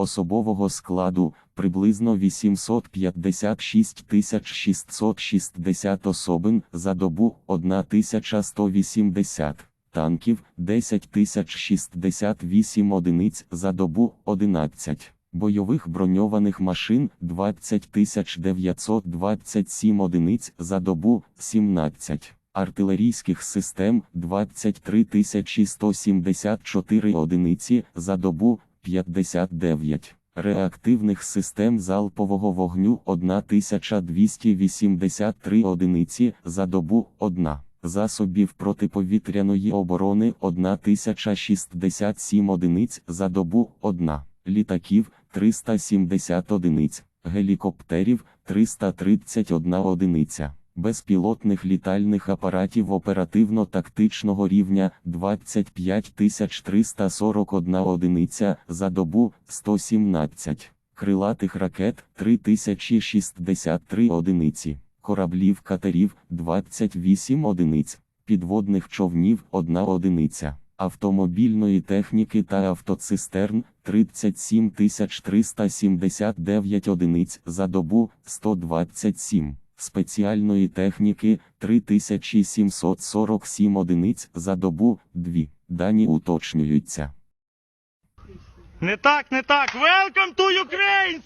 особового складу приблизно 856 660 особин за добу 1180, танків 10 068 одиниць за добу 11. Бойових броньованих машин 20 927 одиниць за добу 17, артилерійських систем 23 174 одиниці за добу 59, реактивних систем залпового вогню 1283 одиниці за добу 1. Засобів протиповітряної оборони 1067 одиниць за добу 1 літаків 370 одиниць, гелікоптерів 331 одиниця, безпілотних літальних апаратів оперативно-тактичного рівня 25 341 одиниця за добу 117, крилатих ракет 3063 одиниці, кораблів катерів 28 одиниць, підводних човнів 1 одиниця автомобільної техніки та автоцистерн 37 379 одиниць за добу 127, спеціальної техніки 3747 одиниць за добу 2. Дані уточнюються. Не так, не так. Welcome to Ukraine!